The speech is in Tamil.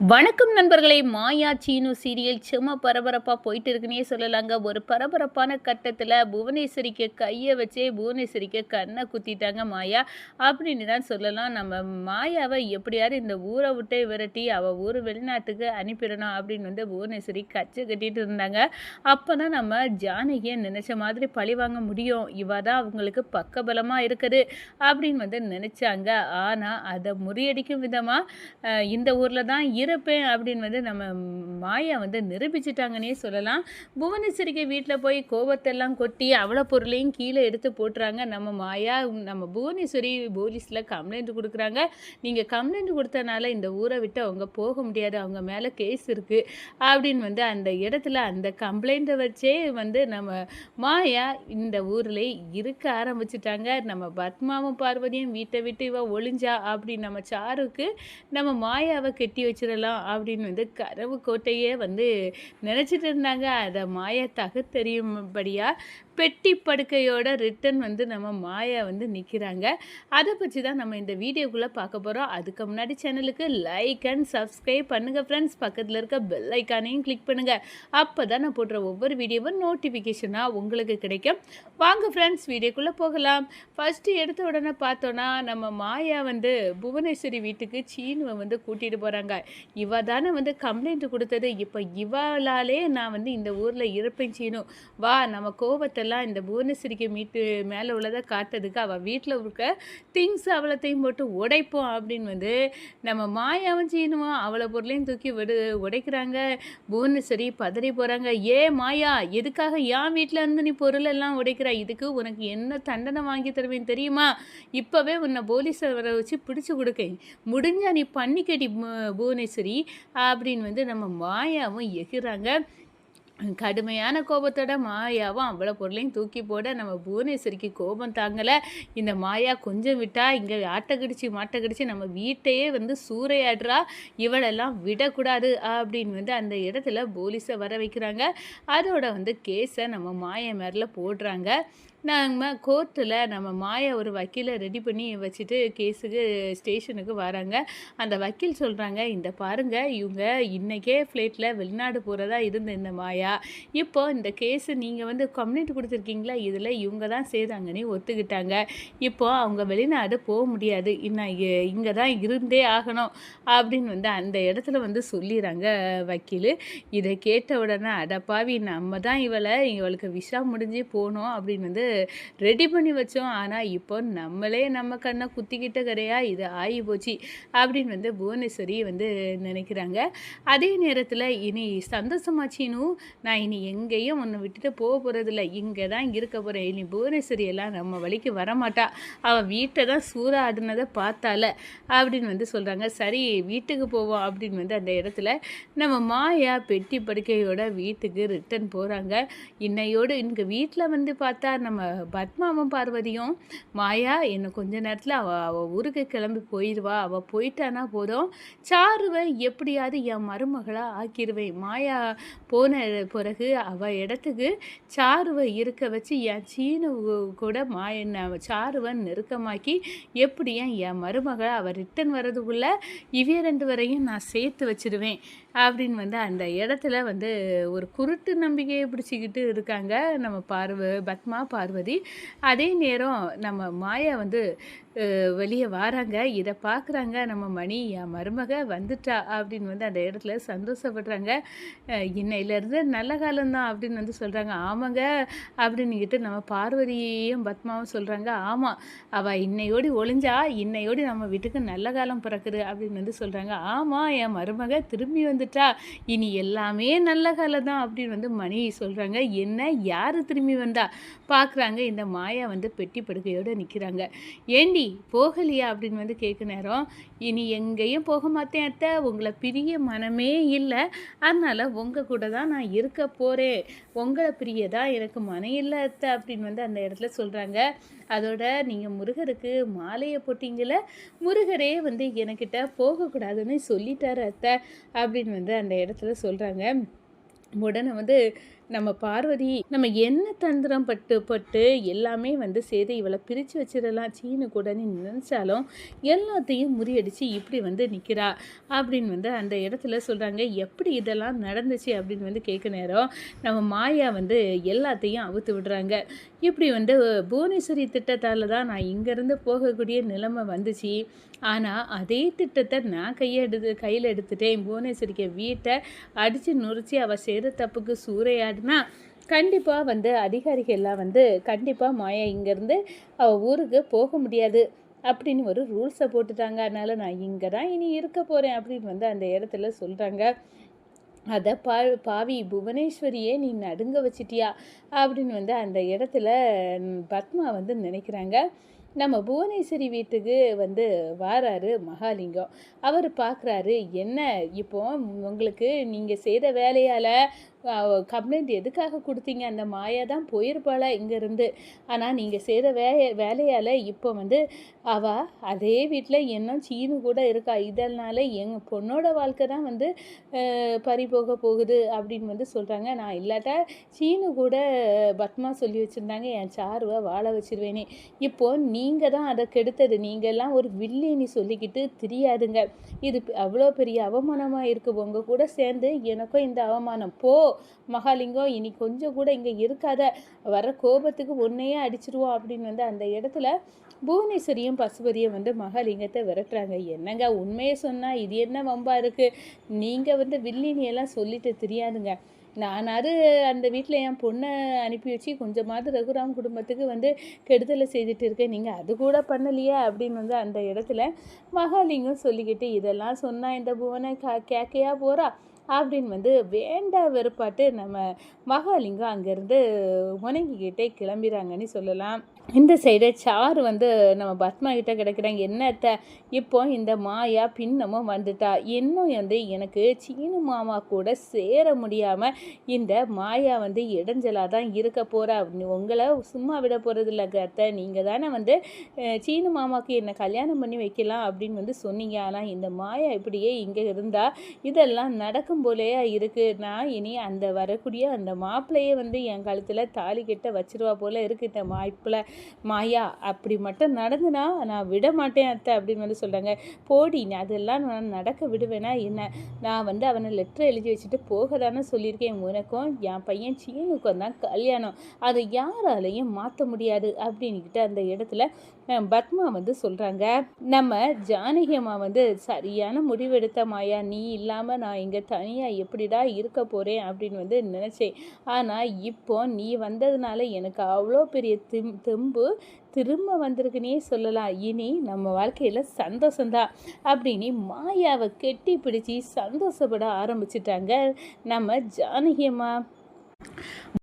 வணக்கம் நண்பர்களே மாயா சீனு சீரியல் சும்மா பரபரப்பாக போயிட்டு இருக்குன்னே சொல்லலாங்க. ஒரு பரபரப்பான கட்டத்தில் புவனேஸ்வரிக்கு கையை வச்சே புவனேஸ்வரிக்கு கண்ணை குத்திட்டாங்க மாயா. அப்படின்னு தான் சொல்லலாம். நம்ம மாயாவை எப்படியாவது இந்த ஊரை விட்டே விரட்டி அவள் ஊர் வெளிநாட்டுக்கு அனுப்பிடணும் அப்படின்னு வந்து புவனேஸ்வரி கச்சை கட்டிட்டு இருந்தாங்க. அப்போ தான் நம்ம ஜானகியை நினச்ச மாதிரி பழி வாங்க முடியும். இவ தான் அவங்களுக்கு பக்கபலமாக இருக்குது அப்படின்னு வந்து நினச்சாங்க. ஆனால் அதை முறியடிக்கும் விதமாக இந்த ஊரில் தான் இருப்பேன் அப்படின்னு வந்து நம்ம மாயா வந்து நிரூபிச்சிட்டாங்கன்னே சொல்லலாம். புவனேஸ்வரிக்கு வீட்டில் போய் கோபத்தெல்லாம் கொட்டி அவ்வளோ பொருளையும் கீழே எடுத்து போட்டுறாங்க. நம்ம மாயா நம்ம புவனேஸ்வரி போலீஸில் கம்ப்ளைண்ட் கொடுக்குறாங்க. நீங்கள் கம்ப்ளைண்ட் கொடுத்தனால இந்த ஊரை விட்டு அவங்க போக முடியாது. அவங்க மேலே கேஸ் இருக்குது அப்படின்னு வந்து அந்த இடத்துல அந்த கம்ப்ளைண்ட்டை வச்சே வந்து நம்ம மாயா இந்த ஊரில் இருக்க ஆரம்பிச்சிட்டாங்க. நம்ம பத்மாவும் பார்வதியும் வீட்டை விட்டு இவ ஒளிஞ்சா அப்படின்னு நம்ம சாருக்கு நம்ம மாயாவை கெட்டி வச்சிடலாம் அப்படின்னு வந்து கரவு கோட்டையே வந்து நினச்சிட்டு இருந்தாங்க. அதை மாயா தகுத்தெரியும்படியாக பெட்டி படுக்கையோட ரிட்டன் வந்து நம்ம மாயா வந்து நிற்கிறாங்க அதை பற்றி தான் நம்ம இந்த வீடியோக்குள்ளே பார்க்க போகிறோம் அதுக்கு முன்னாடி சேனலுக்கு லைக் அண்ட் சப்ஸ்கிரைப் பண்ணுங்கள் ஃப்ரெண்ட்ஸ் பக்கத்தில் இருக்க பெல் ஐக்கானையும் கிளிக் பண்ணுங்கள் அப்போ தான் நான் போடுற ஒவ்வொரு வீடியோவும் நோட்டிஃபிகேஷனாக உங்களுக்கு கிடைக்கும். வாங்க ஃப்ரெண்ட்ஸ் வீடியோக்குள்ளே போகலாம். ஃபஸ்ட்டு எடுத்த உடனே பார்த்தோன்னா நம்ம மாயா வந்து புவனேஸ்வரி வீட்டுக்கு சீனுவை வந்து கூட்டிகிட்டு போகிறாங்க இவ தானே வந்து கம்ப்ளைண்ட் கொடுத்தது. இப்போ இவளாலே நான் வந்து இந்த ஊரில் இருப்பேன் சீனும் வா நம்ம கோபத்தெல்லாம் இந்த புவனேஸ்வரிக்கு மீட்டு மேலே உள்ளதை காட்டுறதுக்கு அவள் வீட்டில் இருக்க திங்ஸ் அவளத்தையும் போட்டு உடைப்போம் அப்படின்னு வந்து நம்ம மாயாவும் சீனுவும் அவ்வளோ பொருளையும் தூக்கி விடு உடைக்கிறாங்க. புவனேஸ்வரி பதறி போகிறாங்க ஏ மாயா எதுக்காக என் வீட்டில் இருந்து நீ பொருள் எல்லாம் உடைக்கிற? இதுக்கு உனக்கு என்ன தண்டனை வாங்கி தருவேன் தெரியுமா? இப்போவே உன்னை போலீஸை வர வச்சு பிடிச்சி கொடுக்க முடிஞ்சா நீ பண்ணிக்கடி மு- புவனேஸ்வரி. சரி அப்படின்னு வந்து நம்ம மாயாவும் எகிறாங்க கடுமையான கோபத்தோட மாயாவும் அவ்வளோ பொருளையும் தூக்கி போட நம்ம புவனேஸ்வரிக்கு கோபம் தாங்கலை. இந்த மாயா கொஞ்சம் விட்டால் இங்கே ஆட்டை கடிச்சு மாட்டை கடிச்சு நம்ம வீட்டையே வந்து சூறையாடுறா. இவளெல்லாம் விடக்கூடாது அப்படின்னு வந்து அந்த இடத்துல போலீஸை வர வைக்கிறாங்க. அதோட வந்து கேஸை நம்ம மாயா மேரில் போடுறாங்க. நம்ம கோர்ட்டில் நம்ம மாயா ஒரு வக்கீலை ரெடி பண்ணி வச்சுட்டு கேஸுக்கு ஸ்டேஷனுக்கு வராங்க. அந்த வக்கீல் சொல்கிறாங்க இந்த பாருங்க இவங்க இன்னைக்கே ஃப்ளைட்டில் வெளிநாடு போகிறதா இருந்த இந்த மாயா. இப்போ இந்த கேஸு நீங்கள் வந்து கம்ப்ளைண்ட் கொடுத்துருக்கீங்களா? இதில் இவங்க தான் செய்தாங்கன்னு ஒத்துக்கிட்டாங்க. இப்போ அவங்க வெளிநாடு போக முடியாது. இன்னும் இங்கே தான் இருந்தே ஆகணும். அப்படின்னு வந்து அந்த இடத்துல வந்து சொல்லிடுறாங்க வக்கீல். இதை கேட்ட உடனே அடப்பாவி நம்ம தான் இவளை இவளுக்கு விஷா முடிஞ்சு போகணும் அப்படின்னு வந்து ரெடி பண்ணி வச்சோம். ஆனால் இப்போ நம்மளே நம்ம கண்ணை குத்திக்கிட்ட கரையா இது ஆகி போச்சு அப்படின்னு வந்து புவனேஸ்வரி வந்து நினைக்கிறாங்க. அதே நேரத்தில் இனி சந்தோஷமாச்சினும் நான் இனி எங்கேயும் ஒன்று விட்டுட்டு போக போகிறதில்ல இங்கே தான் இருக்க போகிறேன் இனி புவனேஸ்வரி எல்லாம் நம்ம வழிக்கு வரமாட்டா. அவள் வீட்டை தான் சூறாடினதை பார்த்தால அப்படின்னு வந்து சொல்கிறாங்க சரி வீட்டுக்கு போவோம் அப்படின்னு வந்து அந்த இடத்துல நம்ம மாயா பெட்டி படுக்கையோட வீட்டுக்கு ரிட்டர்ன் போகிறாங்க இன்னையோடு இங்கே வீட்டில் வந்து பார்த்தா நம்ம பத்மாவும் பார்வதியும் மாயா இன்னும் கொஞ்ச நேரத்தில் அவள் அவள் ஊருக்கு கிளம்பி போயிடுவா அவள் போயிட்டானா போதும். சாருவை எப்படியாவது என் மருமகளாக ஆக்கிடுவேன் மாயா போன பிறகு அவள் இடத்துக்கு சாருவை இருக்க வச்சு என் சீனு கூட மாய சாருவன் சாருவை நெருக்கமாக்கி எப்படியும் என் மருமகளை அவள் ரிட்டன் வர்றதுக்குள்ளே இவைய ரெண்டு வரையும் நான் சேர்த்து வச்சிடுவேன் அப்படின்னு வந்து அந்த இடத்துல வந்து ஒரு குருட்டு நம்பிக்கையை பிடிச்சிக்கிட்டு இருக்காங்க நம்ம பார்வ பத்மா பார்வதி. அதே நேரம் நம்ம மாயா வந்து வெளியே வராங்க. இதை பார்க்குறாங்க நம்ம மணி என் மருமக வந்துட்டா அப்படின்னு வந்து அந்த இடத்துல சந்தோஷப்படுறாங்க. இன்னையிலேருந்து நல்ல காலம்தான் அப்படின்னு வந்து சொல்கிறாங்க ஆமாங்க அப்படின்னுக்கிட்டு நம்ம பார்வதியையும் பத்மாவும் சொல்கிறாங்க ஆமாம் அவள் இன்னையோடி ஒளிஞ்சா இன்னையோடி நம்ம வீட்டுக்கு நல்ல காலம் பிறக்குது அப்படின்னு வந்து சொல்கிறாங்க ஆமாம் என் மருமக திரும்பி வந்துட்டா. இனி எல்லாமே நல்ல காலம் தான் அப்படின்னு வந்து மணி சொல்கிறாங்க என்ன? யார் திரும்பி வந்தா? பார்க்குறாங்க இந்த மாயா வந்து பெட்டி படுக்கையோடு நிற்கிறாங்க ஏண்டி போகலையா அப்படின்னு வந்து கேட்க நேரம். இனி எங்கேயும் போக மாட்டேன் அத்தை. உங்களை பிரிய மனமே இல்லை. அதனால் உங்கள் கூட தான் நான் இருக்க போகிறேன் உங்களை பிரிய தான் எனக்கு மனம் இல்லை அத்தை அப்படின்னு வந்து அந்த இடத்துல சொல்கிறாங்க அதோட நீங்கள் முருகருக்கு மாலையை போட்டிங்கள முருகரே வந்து எனக்கிட்ட போகக்கூடாதுன்னு சொல்லிட்டார் அத்தை அப்படின்னு வந்து அந்த இடத்துல சொல்கிறாங்க உடனே வந்து நம்ம பார்வதி நம்ம என்ன தந்திரம் பட்டு பட்டு எல்லாமே வந்து சேதை இவளை பிரித்து வச்சிடலாம். சீனு கூட நினச்சாலும் எல்லாத்தையும் முறியடித்து இப்படி வந்து நிற்கிறா அப்படின்னு வந்து அந்த இடத்துல சொல்கிறாங்க எப்படி இதெல்லாம் நடந்துச்சு அப்படின்னு வந்து கேட்க நேரம் நம்ம மாயா வந்து எல்லாத்தையும் அவுத்து விடுறாங்க. இப்படி வந்து புவனேஸ்வரி திட்டத்தால் தான் நான் இங்கேருந்து போகக்கூடிய நிலைமை வந்துச்சு. ஆனால் அதே திட்டத்தை நான் கையை எடுத்து கையில் எடுத்துட்டேன். புவனேஸ்வரிக்கு வீட்டை அடித்து நுரிச்சி அவள் செய்கிற தப்புக்கு சூறையாடினா கண்டிப்பாக வந்து அதிகாரிகள்லாம் வந்து கண்டிப்பாக மாயா இங்கேருந்து அவள் ஊருக்கு போக முடியாது அப்படின்னு ஒரு ரூல்ஸை போட்டுட்டாங்க. அதனால் நான் இங்கே தான் இனி இருக்க போகிறேன் அப்படின்னு வந்து அந்த இடத்துல சொல்கிறாங்க அதை பா பாவி புவனேஸ்வரியே நீ நடுங்க வச்சிட்டியா? அப்படின்னு வந்து அந்த இடத்துல பத்மா வந்து நினைக்கிறாங்க. நம்ம புவனேஸ்வரி வீட்டுக்கு வந்து வாராரு மகாலிங்கம். அவர் பார்க்குறாரு என்ன? இப்போ உங்களுக்கு நீங்கள் செய்த வேலையால் கம்ப்ளைண்ட் எதுக்காக கொடுத்தீங்க? அந்த மாயா தான் போயிருப்பாள இங்கேருந்து. ஆனால் நீங்கள் செய்கிற வே வேலையால் இப்போ வந்து அவள் அதே வீட்டில் என்ன சீனு கூட இருக்கா? இதனால் எங்கள் பொண்ணோட வாழ்க்கை தான் வந்து பறி போக போகுது அப்படின்னு வந்து சொல்கிறாங்க நான் இல்லாட்டா சீனு கூட பத்மா சொல்லி வச்சுருந்தாங்க. என் சாருவை வாழ வச்சிருவேனே. இப்போ நீங்கள் தான் அதை கெடுத்தது. நீங்கள்லாம் ஒரு வில்லின்னு சொல்லிக்கிட்டு தெரியாதுங்க. இது அவ்வளோ பெரிய அவமானமாக இருக்குது உங்கள் கூட சேர்ந்து எனக்கும் இந்த அவமானம். போ. மகாலிங்கம் இனி கொஞ்சம் கூட இங்கே இருக்காத. வர கோபத்துக்கு ஒன்றையே அடிச்சிருவோம் அப்படின்னு வந்து அந்த இடத்துல புவனேஸ்வரியும் பசுபதியும் வந்து மகாலிங்கத்தை விரட்டுறாங்க. என்னங்க உண்மையை சொன்னால் இது என்ன வம்பா இருக்குது நீங்கள் வந்து வில்லினியெல்லாம் சொல்லிட்டு தெரியாதுங்க. நானாவது அந்த வீட்டில் என் பொண்ணை அனுப்பி வச்சு கொஞ்சமாவது ரகுராம் குடும்பத்துக்கு வந்து கெடுதலை செய்துட்டு இருக்கேன். நீங்கள் அது கூட பண்ணலையே அப்படின்னு வந்து அந்த இடத்துல மகாலிங்கம் சொல்லிக்கிட்டு இதெல்லாம் சொன்னால் இந்த புவனை கா கேக்கையாக போகிறா அப்படின்னு வந்து வேண்டா வெறுப்பாட்டு நம்ம மகாலிங்கம் அங்கேருந்து முனங்கிக்கிட்டே கிளம்பிறாங்கன்னு சொல்லலாம். இந்த சைடு சாரு வந்து நம்ம பத்மா கிட்ட கிடைக்கிறாங்க என்னத்த? இப்போ இந்த மாயா பின்னமும் வந்துட்டா. இன்னும் வந்து எனக்கு சீனு மாமா கூட சேர முடியாமல் இந்த மாயா வந்து இடைஞ்சலாக தான் இருக்க போகிறா உங்களை சும்மா விட போகிறது இல்லை நீங்கள் தானே வந்து சீனு மாமாவுக்கு என்னை கல்யாணம் பண்ணி வைக்கலாம் அப்படின்னு வந்து சொன்னீங்க. ஆனால் இந்த மாயா இப்படியே இங்கே இருந்தால் இதெல்லாம் நடக்கும் போலேயே இருக்குது நான் இனி அந்த வரக்கூடிய அந்த மாப்பிள்ளையே வந்து என் கழுத்தில் தாலி கிட்ட வச்சிருவா போல் இருக்குது இந்த மாயா அப்படி மட்டும் நடந்துனா நான் விட மாட்டேன் அத்தை அப்படின்னு வந்து சொல்கிறாங்க போடி அதெல்லாம் நான் நடக்க விடுவேனா என்ன? நான் வந்து அவனை லெட்டர் எழுதி வச்சுட்டு போக தானே சொல்லியிருக்கேன் உனக்கும் என் பையன் சீனுக்கும் தான் கல்யாணம். அதை யாராலையும் மாற்ற முடியாது அப்படின்னுக்கிட்டு அந்த இடத்துல பத்மா வந்து சொல்கிறாங்க நம்ம ஜானகி அம்மா வந்து சரியான முடிவெடுத்த மாயா. நீ இல்லாமல் நான் இங்கே த தனியாக எப்படிடா இருக்க போகிறேன் அப்படின்னு வந்து நினச்சேன். ஆனால் இப்போ நீ வந்ததுனால எனக்கு அவ்வளோ பெரிய திம் தெம்பு திரும்ப வந்திருக்குன்னே சொல்லலாம். இனி நம்ம வாழ்க்கையில் சந்தோஷந்தான் அப்படின்னு மாயாவை கெட்டி பிடிச்சி சந்தோஷப்பட ஆரம்பிச்சிட்டாங்க நம்ம ஜானகியம்மா.